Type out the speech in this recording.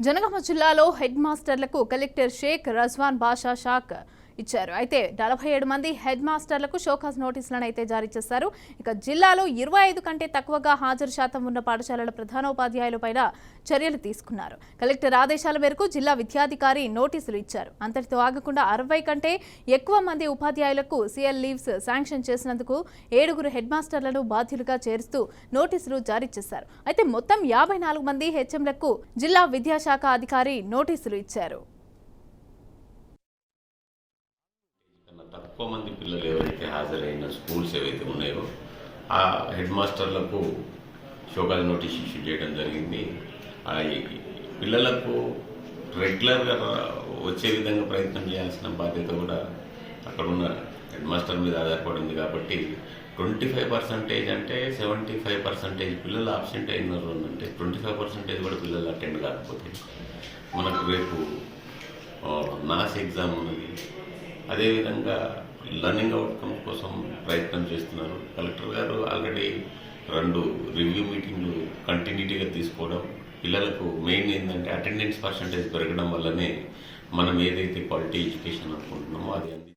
జనగామ జిల్లాలో హెడ్ మాస్టర్లకు collector Sheikh Rizwan Basha shock. ఇచ్చారు. అయితే నలభై ఏడు మంది హెడ్ మాస్టర్లకు షోకాజ్ నోటీసులను అయితే జారీ చేశారు. ఇక జిల్లాలో ఇరవై ఐదు కంటే తక్కువగా హాజరు శాతం ఉన్న పాఠశాలల ప్రధానోపాధ్యాయులపైన చర్యలు తీసుకున్నారు. కలెక్టర్ ఆదేశాల మేరకు జిల్లా విద్యాధికారి నోటీసులు ఇచ్చారు. అంతటితో ఆగకుండా అరవై కంటే ఎక్కువ మంది ఉపాధ్యాయులకు సీఎల్ లీవ్స్ శాంక్షన్ చేసినందుకు ఏడుగురు హెడ్ మాస్టర్లను బాధ్యులుగా చేరుస్తూ నోటీసులు జారీ చేశారు. అయితే మొత్తం యాభై నాలుగు మంది హెచ్ఎంలకు జిల్లా విద్యాశాఖ అధికారి నోటీసులు ఇచ్చారు. తక్కువ మంది పిల్లలు ఎవరైతే హాజరైన స్కూల్స్ ఏవైతే ఉన్నాయో ఆ హెడ్ మాస్టర్లకు షోకాజ్ నోటీస్ ఇష్యూ చేయడం జరిగింది. పిల్లలకు రెగ్యులర్గా వచ్చే విధంగా ప్రయత్నం చేయాల్సిన బాధ్యత కూడా అక్కడ ఉన్న హెడ్ మాస్టర్ మీద ఆధారపడింది కాబట్టి ట్వంటీ ఫైవ్ పర్సెంటేజ్ అంటే సెవెంటీ ఫైవ్ పర్సెంటేజ్ పిల్లలు ఆబ్సెంట్ అయినారు అంటే ట్వంటీ ఫైవ్ పర్సెంటేజ్ కూడా పిల్లలు అటెండ్ కాకపోతే మనకు రేపు నాస్ ఎగ్జామ్ ఉన్నది. అదేవిధంగా లర్నింగ్ అవుట్కమ్ కోసం ప్రయత్నం చేస్తున్నారు. కలెక్టర్ గారు ఆల్రెడీ రెండు రివ్యూ మీటింగ్లు కంటిన్యూటీగా తీసుకోవడం పిల్లలకు మెయిన్ ఏంటంటే అటెండెన్స్ పర్సంటేజ్ పెరగడం వల్లనే మనం ఏదైతే క్వాలిటీ ఎడ్యుకేషన్ అనుకుంటున్నామో అది అంది